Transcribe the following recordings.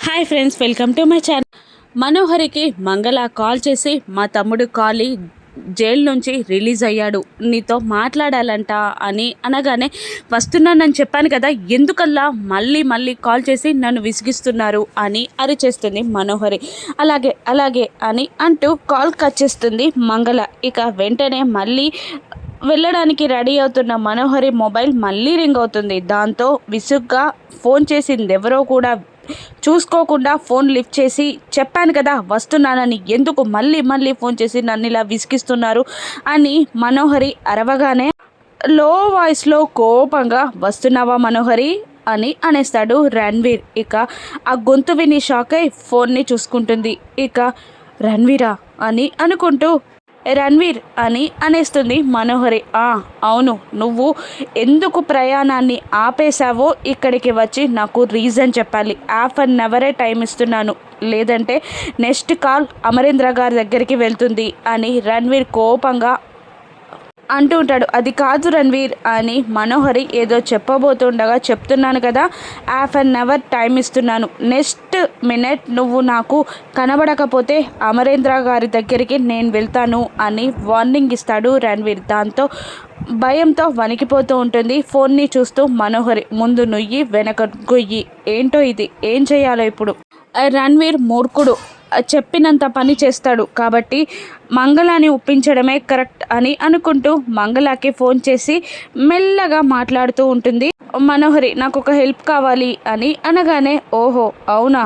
Hi friends welcome to my channel మనోహరికి మంగళ call చేసి మా తమ్ముడు కాలి జైలు నుంచి రిలీజ్ అయ్యాడు. నీతో మాట్లాడాలంట అని అనగానే వస్తున్నానని చెప్పాను కదా ఎందుకల్లా మళ్ళీ మళ్ళీ కాల్ చేసి నన్ను విసిగిస్తున్నారు అని అరిచేస్తుంది మనోహరి. అలాగే అలాగే అని అంటూ కాల్ కట్ చేస్తుంది మంగళ. ఇక వెంటనే మళ్ళీ వెళ్ళడానికి రెడీ అవుతున్న మనోహరి మొబైల్ మళ్ళీ రింగ్ అవుతుంది. దాంతో విసుగ్గా ఫోన్ చేసింది ఎవరో కూడా చూసుకోకుండా ఫోన్ లిఫ్ట్ చేసి చెప్పాను కదా వస్తున్నానని ఎందుకు మళ్ళీ మళ్ళీ ఫోన్ చేసి నన్ను ఇలా విసిగిస్తున్నారు అని మనోహరి అరవగానే లో వాయిస్లో కోపంగా వస్తున్నావా మనోహరి? అని అనేస్తాడు రణ్వీర్. ఇక ఆ గొంతు విని షాక్ అయి ఫోన్ని చూసుకుంటుంది. ఇక రణ్వీరా అని అనుకుంటూ రణ్వీర్ అని అనేస్తుంది మనోహరి. ఆ అవును నువ్వు ఎందుకు ప్రయాణాన్ని ఆపేశావో ఇక్కడికి వచ్చి నాకు రీజన్ చెప్పాలి. హాఫ్ అన్ అవరే టైం ఇస్తున్నాను. లేదంటే నెక్స్ట్ కాల్ అమరేంద్ర గారి దగ్గరికి వెళ్తుంది అని రణ్వీర్ కోపంగా అంటూ ఉంటాడు. అది కాదు రణ్వీర్ అని మనోహరి ఏదో చెప్పబోతుండగా చెప్తున్నాను కదా. హాఫ్ అన్ అవర్ టైం ఇస్తున్నాను. నెక్స్ట్ మినిట్ నువ్వు నాకు కనబడకపోతే అమరేంద్ర గారి దగ్గరికి నేను వెళ్తాను అని వార్నింగ్ ఇస్తాడు రణ్వీర్. దాంతో భయంతో వణికిపోతూ ఉంటుంది. ఫోన్ని చూస్తూ మనోహరి ముందు నుయ్యి వెనక గొయ్యి. ఏంటో ఇది? ఏం చేయాలో ఇప్పుడు? రణ్వీర్ మూర్ఖుడు. చెప్పినంత పని చేస్తాడు. కాబట్టి మంగళాని ఒప్పించడమే కరెక్ట్ అని అనుకుంటూ మంగళకి ఫోన్ చేసి మెల్లగా మాట్లాడుతూ ఉంటుంది. మనోహరి నాకు ఒక హెల్ప్ కావాలి అని అనగానే ఓహో అవునా?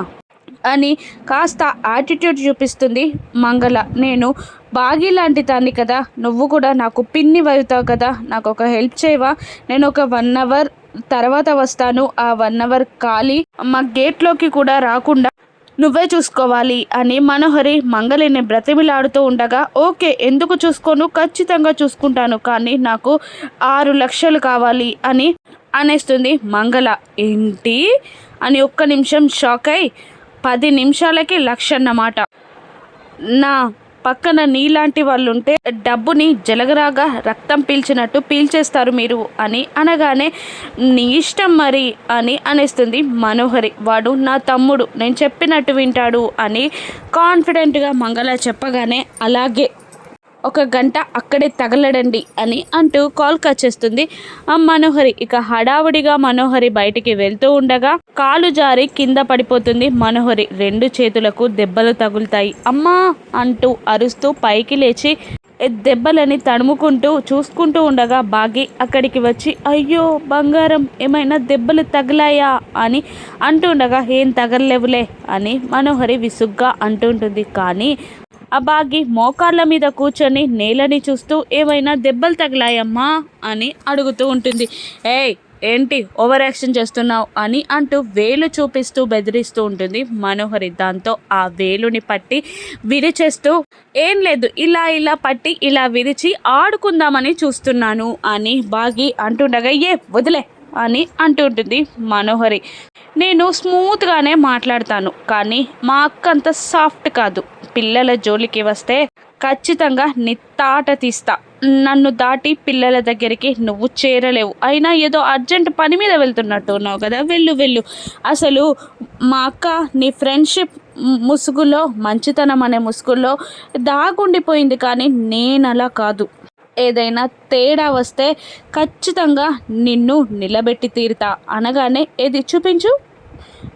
అని కాస్త యాటిట్యూడ్ చూపిస్తుంది మంగళ. నేను బాగి లాంటి దాన్ని కదా నువ్వు కూడా నాకు పిన్ని అవుతావు కదా నాకు ఒక హెల్ప్ చేయవా? నేను ఒక వన్ అవర్ తర్వాత వస్తాను. ఆ వన్ అవర్ ఖాళీ మా గేట్లోకి కూడా రాకుండా నువ్వే చూసుకోవాలి అని మనోహరి మంగళిని బ్రతిమిలాడుతూ ఉండగా ఓకే ఎందుకు చూసుకోను? ఖచ్చితంగా చూసుకుంటాను కానీ నాకు ఆరు లక్షలు కావాలి అని అనేస్తుంది మంగళ. ఏంటి? అని ఒక్క నిమిషం షాక్ అయి పది నిమిషాలకి లక్ష అన్నమాట నా పక్కన నీలాంటి వాళ్ళు ఉంటే డబ్బుని జలగరాగా రక్తం పీల్చినట్టు పీల్చేస్తారు మీరు అని అనగానే నీ ఇష్టం మరి అని అనేస్తుంది మనోహరి. వాడు నా తమ్ముడు నేను చెప్పినట్టు వింటాడు అని కాన్ఫిడెంట్గా మంగళ చెప్పగానే అలాగే ఒక గంట అక్కడే తగలడండి అని అంటూ కాల్ కట్ చేస్తుంది. ఆ మనోహరి ఇక హడావుడిగా మనోహరి బయటికి వెళ్తూ ఉండగా కాలు జారి కింద పడిపోతుంది మనోహరి. రెండు చేతులకు దెబ్బలు తగులుతాయి. అమ్మా! అంటూ అరుస్తూ పైకి లేచి దెబ్బలని తడుముకుంటూ చూసుకుంటూ ఉండగా బాగి అక్కడికి వచ్చి అయ్యో! బంగారం ఏమైనా దెబ్బలు తగిలాయా? అని అంటుండగా ఏం తగలలేవులే అని మనోహరి విసుగ్గా అంటుంటుంది కానీ ఆ బాగి మోకాళ్ళ మీద కూర్చొని నేలని చూస్తూ ఏమైనా దెబ్బలు తగిలాయమ్మా? అని అడుగుతూ ఉంటుంది. ఏయ్! ఏంటి ఓవర్ యాక్షన్ చేస్తున్నావు అని అంటూ వేలు చూపిస్తూ బెదిరిస్తూ ఉంటుంది మనోహరి. దాంతో ఆ వేలుని పట్టి విరిచేస్తూ ఏం లేదు ఇలా ఇలా పట్టి ఇలా విరిచి ఆడుకుందామని చూస్తున్నాను అని బాగి అంటుండగా ఏ వదిలే అని అంటుంటుంది మనోహరి. నేను స్మూత్గానే మాట్లాడతాను కానీ మా అక్క అంత సాఫ్ట్ కాదు. పిల్లల జోలికి వస్తే ఖచ్చితంగా నిత్తాట తీస్తా. నన్ను దాటి పిల్లల దగ్గరికి నువ్వు చేరలేవు. అయినా ఏదో అర్జెంట్ పని మీద వెళ్తున్నట్టు ఉన్నావు కదా. వెళ్ళు వెళ్ళు. అసలు మా అక్క నీ ఫ్రెండ్షిప్ ముసుగులో మంచితనం అనే ముసుగులో దాగుండిపోయింది కానీ నేను అలా కాదు. ఏదైనా తేడా వస్తే ఖచ్చితంగా నిన్ను నిలబెట్టి తీరుతా అనగానే ఏది చూపించు?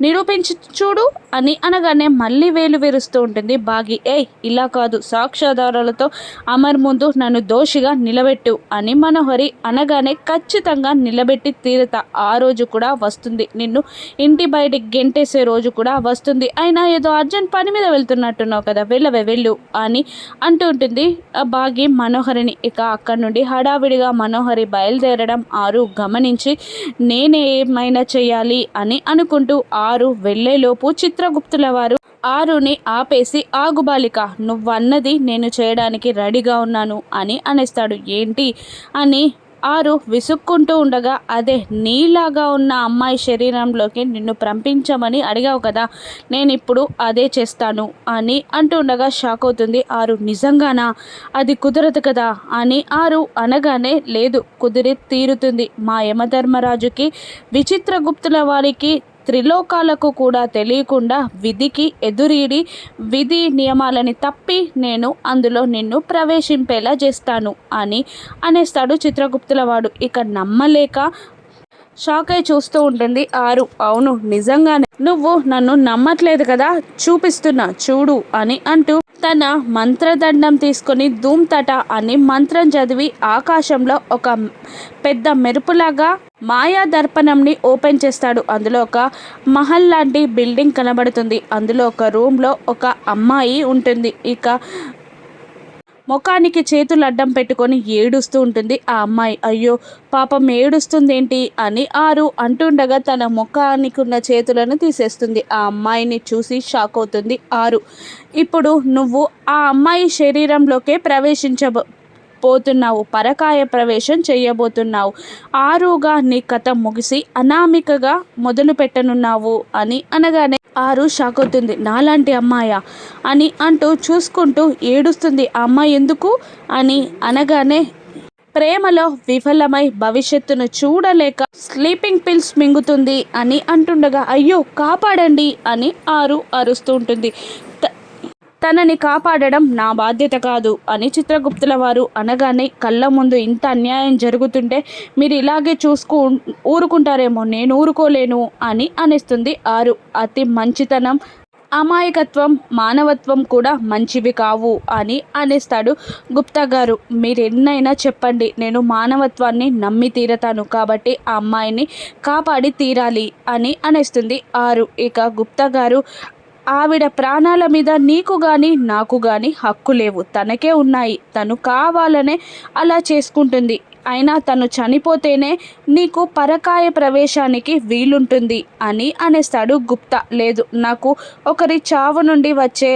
నిరూపించి చూడు అని అనగానే మళ్ళీ వేలు విరుస్తూ ఉంటుంది. బాగి ఏ ఇలా కాదు. సాక్ష్యాధారాలతో అమర్ ముందు నన్ను దోషిగా నిలబెట్టు అని మనోహరి అనగానే ఖచ్చితంగా నిలబెట్టి తీరత ఆ రోజు కూడా వస్తుంది. నిన్ను ఇంటి బయటికి గెంటేసే రోజు కూడా వస్తుంది. అయినా ఏదో అర్జెంట్ పని మీద వెళ్తున్నట్టున్నావు కదా వెళ్ళవే వెళ్ళు అని అంటూ ఉంటుంది. బాగి మనోహరిని ఇక అక్కడి నుండి హడావిడిగా మనోహరి బయలుదేరడం ఆరు గమనించి నేనేమైనా చేయాలి అని అనుకుంటూ ఆరు వెళ్ళేలోపు చిత్రగుప్తుల వారు ఆరుని ఆపేసి ఆగుబాలిక నువ్వన్నది నేను చేయడానికి రెడీగా ఉన్నాను అని అనేస్తాడు. ఏంటి? అని ఆరు విసుక్కుంటూ ఉండగా అదే నీలాగా ఉన్న అమ్మాయి శరీరంలోకి నిన్ను పంపించమని అడిగావు కదా నేను ఇప్పుడు అదే చేస్తాను అని అంటుండగా షాక్ అవుతుంది. ఆరు నిజంగానా? అది కుదరదు కదా అని ఆరు అనగానే లేదు కుదిరి తీరుతుంది. మా యమధర్మరాజుకి విచిత్రగుప్తుల వారికి త్రిలోకాలకు కూడా తెలియకుండా విధికి ఎదురీడి విధి నియమాలని తప్పి నేను అందులో నిన్ను ప్రవేశింపేలా చేస్తాను అని అనేస్తాడు చిత్రగుప్తుల వాడు. ఇక నమ్మలేక షాక్ అయి చూస్తూ ఉంటుంది. ఆరు అవును నిజంగానే. నువ్వు నన్ను నమ్మట్లేదు కదా చూపిస్తున్నా చూడు అని అంటూ తన మంత్రదండం తీసుకొని ధూమ్తట అని మంత్రం చదివి ఆకాశంలో ఒక పెద్ద మెరుపులాగా మాయా దర్పణంని ఓపెన్ చేస్తాడు. అందులో ఒక మహల్ లాంటి బిల్డింగ్ కనబడుతుంది. అందులో ఒక రూమ్లో ఒక అమ్మాయి ఉంటుంది. ఇక ముఖానికి చేతులు అడ్డం పెట్టుకొని ఏడుస్తూ ఉంటుంది ఆ అమ్మాయి. అయ్యో పాపం ఏడుస్తుంది ఏంటి అని ఆరు అంటుండగా తన ముఖానికి ఉన్న చేతులను తీసేస్తుంది. ఆ అమ్మాయిని చూసి షాక్ అవుతుంది ఆరు. ఇప్పుడు నువ్వు ఆ అమ్మాయి శరీరంలోకే ప్రవేశించబో పోతున్నావు పరకాయ ప్రవేశం చేయబోతున్నావు. ఆరుగా నీ కథ ముగిసి అనామికగా మొదలు పెట్టనున్నావు అని అనగానే ఆరు షాక్ అవుతుంది నాలాంటి అమ్మాయా? అని అంటూ చూసుకుంటూ ఏడుస్తుంది. ఆ అమ్మాయి ఎందుకు? అని అనగానే ప్రేమలో విఫలమై భవిష్యత్తును చూడలేక స్లీపింగ్ పిల్స్ మింగుతుంది అని అంటుండగా అయ్యో కాపాడండి అని ఆరు అరుస్తూ ఉంటుంది. తనని కాపాడడం నా బాధ్యత కాదు అని చిత్రగుప్తుల వారు అనగానే కళ్ళ ముందు ఇంత అన్యాయం జరుగుతుంటే మీరు ఇలాగే చూసుకు ఊరుకుంటారేమో నేను ఊరుకోలేను అని అనిస్తుంది ఆరు. అతి మంచితనం అమాయకత్వం మానవత్వం కూడా మంచివి కావు అని అనేస్తాడు గుప్తా గారు మీరు ఎన్నైనా చెప్పండి నేను మానవత్వాన్ని నమ్మి తీరతాను కాబట్టి ఆ అమ్మాయిని కాపాడి తీరాలి అని అనేస్తుంది ఆరు. ఇక గుప్తా గారు ఆవిడ ప్రాణాల మీద నీకు కానీ నాకు కానీ హక్కు లేవు. తనకే ఉన్నాయి. తను కావాలనే అలా చేసుకుంటుంది. అయినా తను చనిపోతేనే నీకు పరకాయ ప్రవేశానికి వీలుంటుంది అని అనేస్తాడు గుప్తా. లేదు నాకు ఒకరి చావు నుండి వచ్చే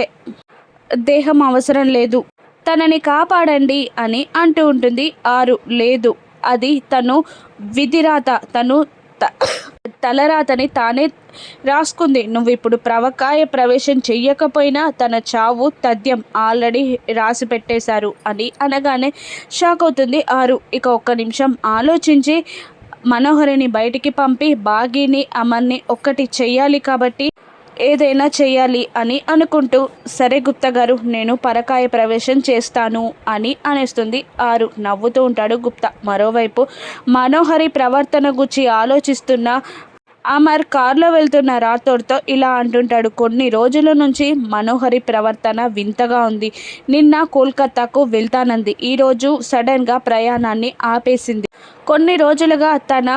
దేహం అవసరం లేదు. తనని కాపాడండి అని అంటూ ఉంటుంది. ఆరు లేదు అది తను విధిరాత. తను తలరాతని తానే రాసుకుంది. నువ్వు ఇప్పుడు ప్రవకాయ ప్రవేశం చెయ్యకపోయినా తన చావు తథ్యం ఆల్రెడీ రాసి పెట్టేశారు అని అనగానే షాక్ అవుతుంది ఆరు. ఇక ఒక్క నిమిషం ఆలోచించి మనోహరిని బయటికి పంపి బాగీని అమర్ని ఒక్కటి చెయ్యాలి కాబట్టి ఏదైనా చెయ్యాలి అని అనుకుంటూ సరే గుప్త గారు నేను పరకాయ ప్రవేశం చేస్తాను అని అనేస్తుంది ఆరు. నవ్వుతూ ఉంటాడు గుప్త. మరోవైపు మనోహరి ప్రవర్తన గురించి ఆలోచిస్తున్న అమర్ కారులో వెళ్తున్న రాథోడ్తో ఇలా అంటుంటాడు కొన్ని రోజుల నుంచి మనోహరి ప్రవర్తన వింతగా ఉంది. నిన్న కోల్కతాకు వెళ్తానంది. ఈరోజు సడన్గా ప్రయాణాన్ని ఆపేసింది. కొన్ని రోజులుగా తన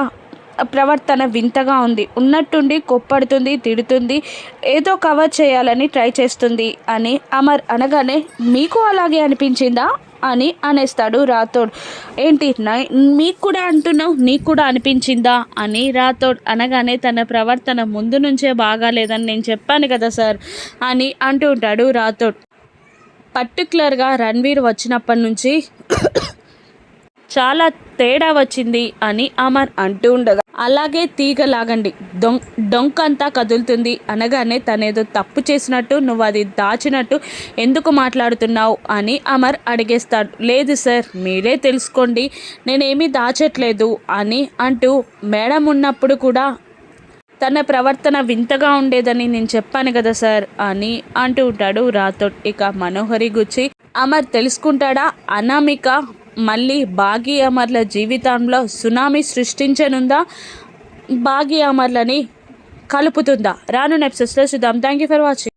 ప్రవర్తన వింతగా ఉంది. ఉన్నట్టుండి కొప్పడుతుంది తిడుతుంది ఏదో కవర్ చేయాలని ట్రై చేస్తుంది అని అమర్ అనగానే మీకు అలాగే అనిపించిందా? అని అనేస్తాడు రాథోడ్. ఏంటి మీకు కూడా అంటున్నావు? నీకు కూడా అనిపించిందా? అని రాథోడ్ అనగానే తన ప్రవర్తన ముందు నుంచే బాగాలేదని నేను చెప్పాను కదా సార్ అని అంటూ ఉంటాడు రాథోడ్. పర్టికులర్గా రణ్వీర్ వచ్చినప్పటి నుంచి చాలా తేడా వచ్చింది అని అమర్ అంటూ ఉండగా అలాగే తీగ లాగండి. దొం డొంకంతా కదులుతుంది. అనగానే తనేదో తప్పు చేసినట్టు నువ్వు అది దాచినట్టు ఎందుకు మాట్లాడుతున్నావు అని అమర్ అడిగేస్తాడు. లేదు సార్ మీరే తెలుసుకోండి. నేనేమీ దాచట్లేదు అని అంటూ మేడం ఉన్నప్పుడు కూడా తన ప్రవర్తన వింతగా ఉండేదని నేను చెప్పాను కదా సార్ అని అంటూ ఉంటాడు రాథోడ్ ఇక మనోహరి గుచ్చి అమర్ తెలుసుకుంటాడా? అనామిక మళ్ళీ బాగీ అమర్ల జీవితంలో సునామీ సృష్టించనుందా? బాగీ అమర్లని కలుపుతుందా? రాను నెప్సెస్లో చూద్దాం. Thank you for watching